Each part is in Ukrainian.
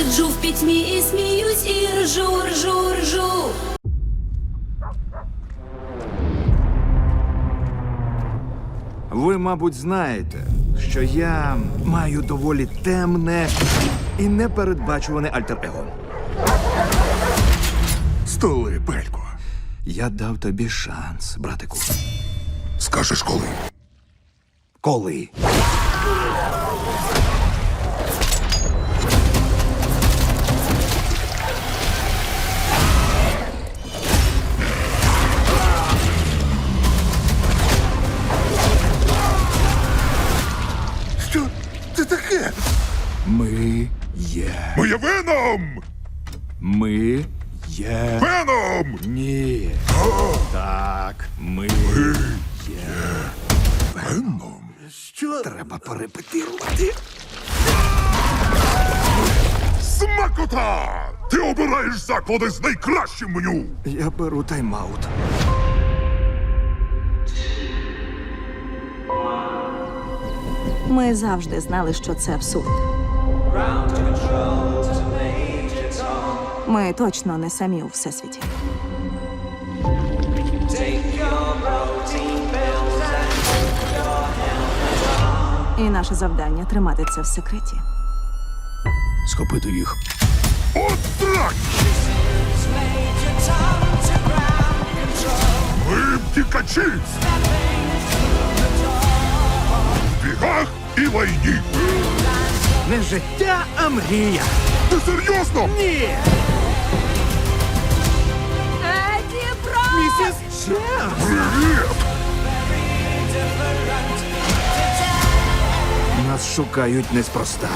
сиджу в пітьмі і сміюсь, і ржу, ржу, ржу. Ви, мабуть, знаєте, що я маю доволі темне і непередбачуване альтер-его. Столи, Пелько. Я дав тобі шанс, братику. Скажеш коли? Коли? Ми є. Веном! Ні. Так, ми є. Веном? Що? треба перепетирувати. Смакота! Ти обираєш заклади з найкращим меню! Я беру тайм-аут. Ми завжди знали, що це абсурд. Ми точно не самі у всесвіті. І наше завдання тримати це в секреті. Схопити їх. От так! Ми втікачі! В бігах і лайні! Не життя, а мрія. Ти серйозно? Ні. Бро! Місіс Привет! Нас шукають неспроста.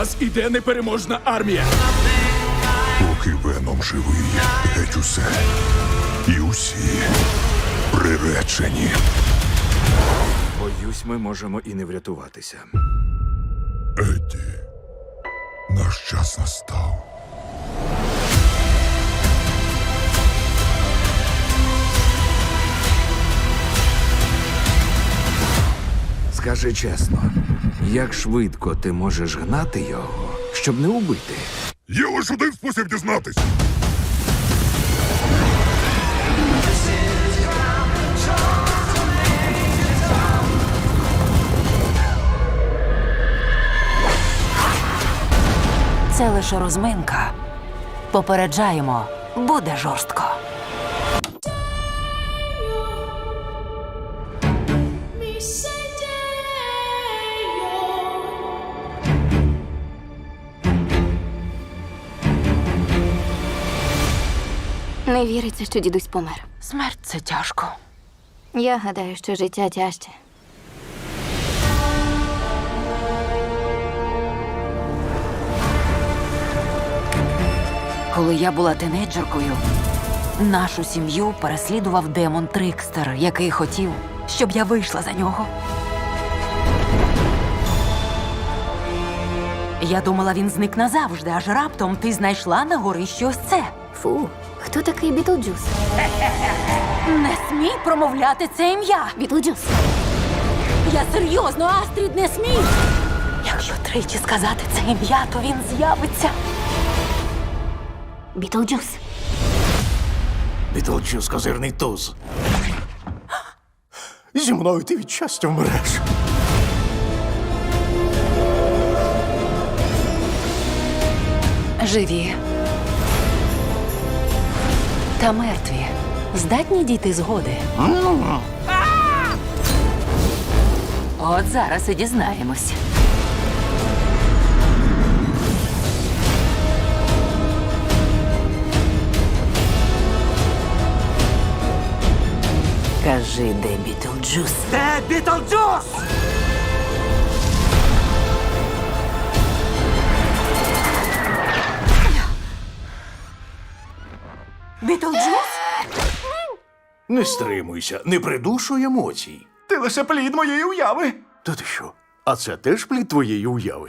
Нас іде непереможна армія. Поки веном живий, геть усе. І усі приречені. Боюсь, ми можемо і не врятуватися. Едді, наш час настав. Скажи чесно, як швидко ти можеш гнати його, щоб не убити? Є лише один спосіб дізнатись. Це лише розминка. Попереджаємо, буде жорстко. Не віриться, що дідусь помер. Смерть це тяжко. Я гадаю, що життя тяжче. Коли я була тинейджеркою, нашу сім'ю переслідував демон Трикстер, який хотів, щоб я вийшла за нього. Я думала, він зник назавжди, аж раптом ти знайшла на горищі ось це. Фу, хто такий Бітлджус? Не смій промовляти це ім'я. Бітлджус. Я серйозно, Астрід, не смій. Якщо тричі сказати це ім'я, то він з'явиться. Бітлджус. Бітлджус козирний туз. Зі мною ти від щастя вмреш. Живі. Та мертві. Здатні дійти згоди. От зараз і дізнаємось. Кажи, де Бітлджус? Де Бітлджус? Бітлджус? Не стримуйся, не придушуй емоцій. Ти лише плід моєї уяви. Та ти що? А це теж плід твоєї уяви?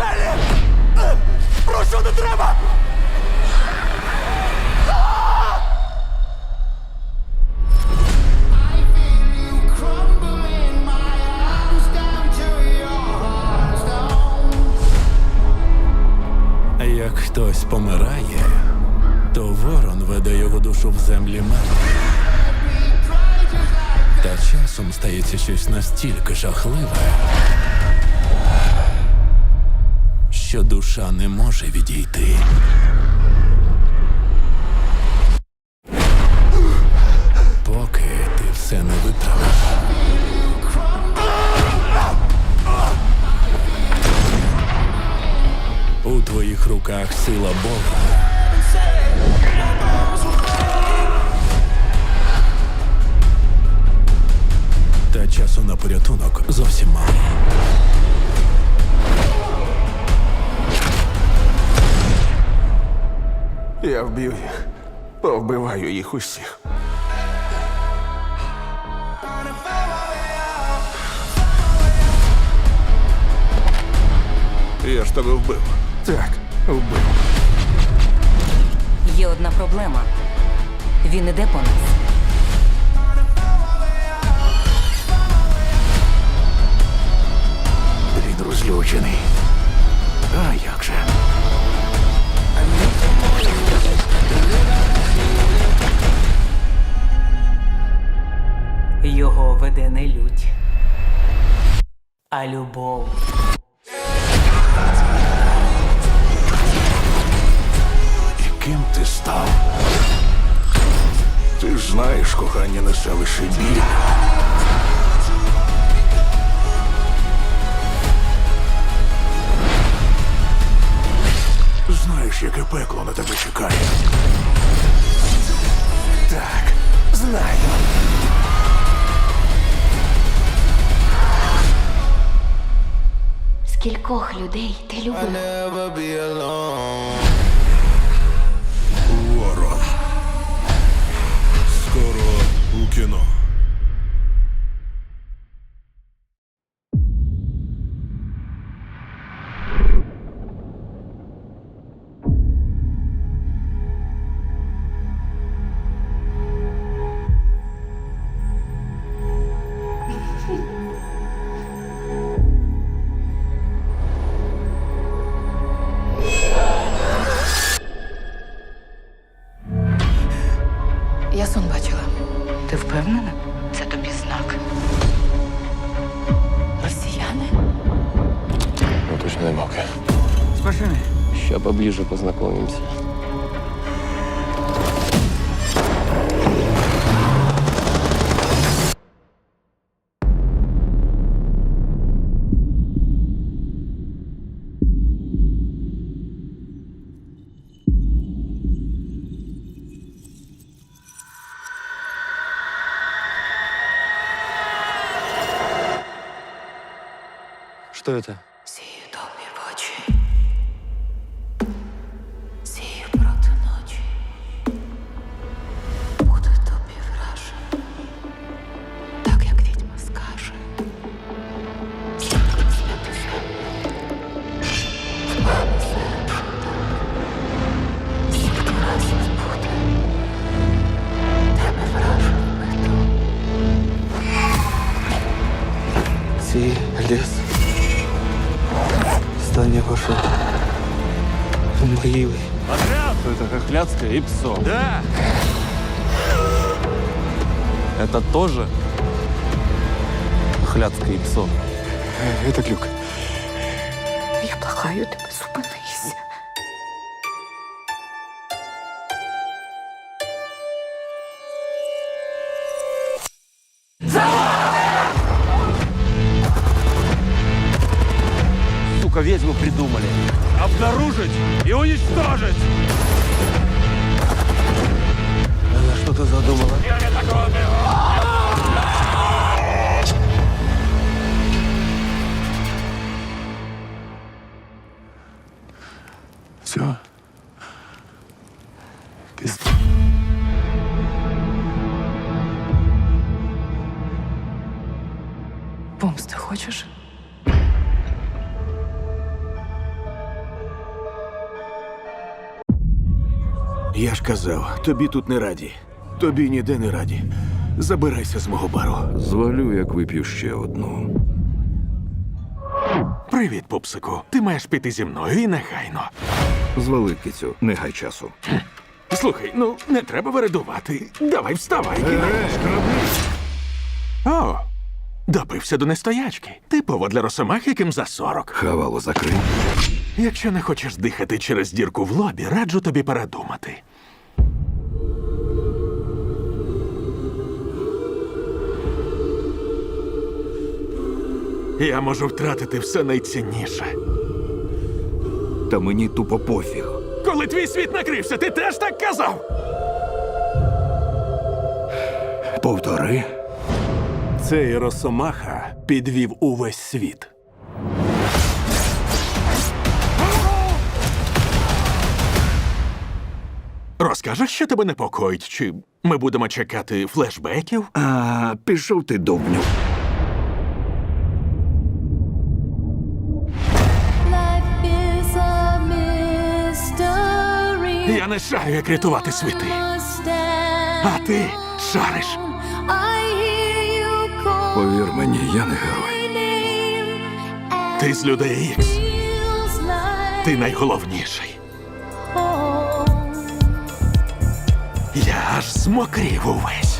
Шелі! Е, Прошу, не треба! Як хтось помирає, то ворон веде його душу в землі мертвих. Та часом стається щось настільки жахливе, що душа не може відійти. Поки ти все не виправиш. У твоїх руках сила Бога. Я вб'ю їх. Повбиваю їх усіх. Я ж тебе вбив. Так, вбив. Є одна проблема. Він іде по нас. Він розлючений. А як же? Веде не лють, а любов. Ким ти став? Ти ж знаєш, кохання несе лише біль. Знаєш, яке пекло на тебе чекає. Скількох людей ти любила? Что это? И Псо. Да! Это тоже Хляцкая и Псо. Это глюк. Я благаю тебе, зупинися. Сука, ведьму придумали. Обнаружить и уничтожить! Что-то задумала. Все. Пизда. Помсти хочеш? Я ж казав, тобі тут не раді. Тобі ніде не раді. Забирайся з мого бару. Звалю, як вип'ю ще одну. Привіт, пупсику. Ти маєш піти зі мною і негайно. Звали кицю, не гай часу. Слухай, ну не треба вередувати. Давай вставай. О, допився до нестоячки. Типово для росомах, яким за сорок. Хавало закрий. Якщо не хочеш дихати через дірку в лобі, раджу тобі передумати. Я можу втратити все найцінніше. Та мені тупо пофіг. Коли твій світ накрився, ти теж так казав? Повтори. Цей росомаха підвів увесь світ. Розкажеш, що тебе непокоїть, чи ми будемо чекати флешбеків? А, пішов ти довбню. Я не шарю, як рятувати світи. А ти шариш. Повір мені, я не герой. Ти з людей Ікс. Ти найголовніший. Я аж змокрів увесь.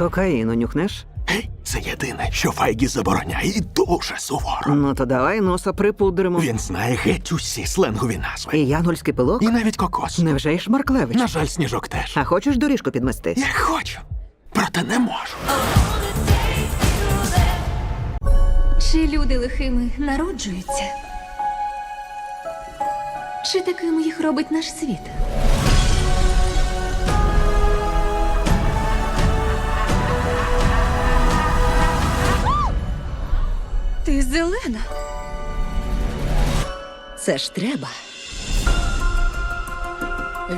Кокаїну нюхнеш? Гей, це єдине, що Файгі забороняє і дуже суворо. Ну то давай носа припудримо. Він знає геть усі сленгові назви. І янгольський пилок? І навіть кокос. Невже й Шмарклевич? На жаль, сніжок теж. А хочеш доріжку підмести? Я хочу, проте не можу. Чи люди лихими народжуються? Чи такими їх робить наш світ? Ти зелена. Це ж треба.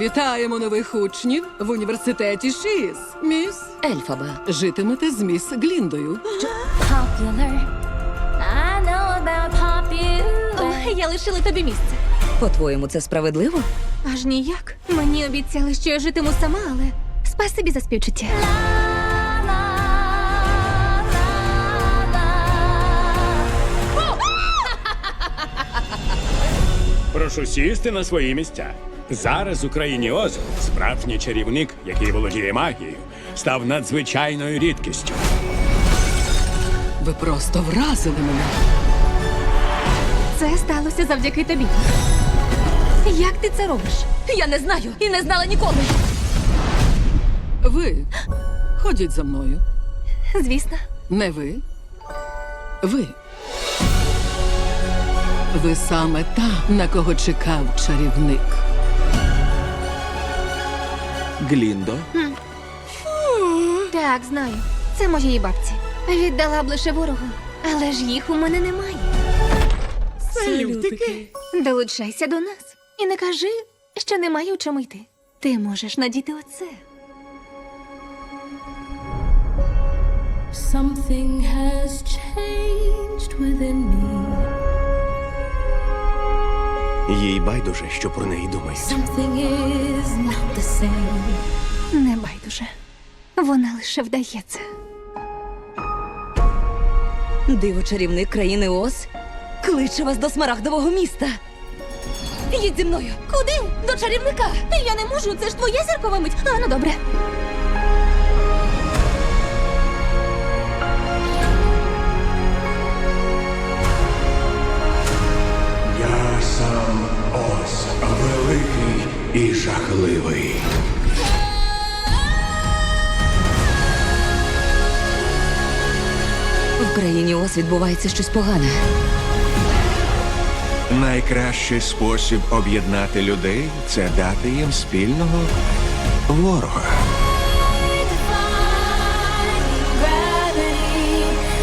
Вітаємо нових учнів в університеті ШІС. Міс Ельфаба. Житимете з міс Гліндою. Popular. I know about popular. Я лишила тобі місце. По-твоєму, це справедливо? Аж ніяк. Мені обіцяли, що я житиму сама, але спасибі за співчуття. Прошу сісти на свої місця. Зараз у країні Оз справжній чарівник, який володіє магією, став надзвичайною рідкістю. Ви просто вразили мене. Це сталося завдяки тобі. Як ти це робиш? Я не знаю і не знала ніколи. Ви ходіть за мною. Звісно. Не ви. Ви. Ви саме та, на кого чекав чарівник. Гліндо. Так, знаю. Це моєї бабці. Віддала б лише ворогу. Але ж їх у мене немає. Салютики. Долучайся до нас і не кажи, що немає у чому йти. Ти можеш надіти оце. Something has changed within me. Їй байдуже, що про неї same. Не байдуже. Вона лише вдається. Диво чарівник країни Оз кличе вас до смарагдового міста. Їдь зі мною. Куди? До чарівника. Я не можу, це ж твоя зіркова мить. А, ну добре. І жахливий. В країні Оз відбувається щось погане. Найкращий спосіб об'єднати людей це дати їм спільного ворога.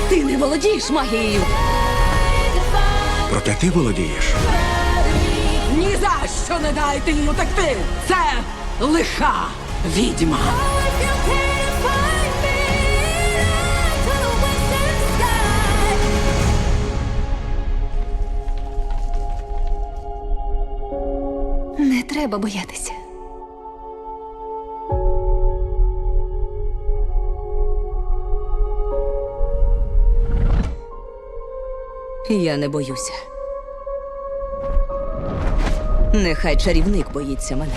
Ти не володієш магією. Проте ти володієш. Що не дайте їй утекти! Це лиха відьма. Не треба боятися. Я не боюся. Нехай чарівник боїться мене.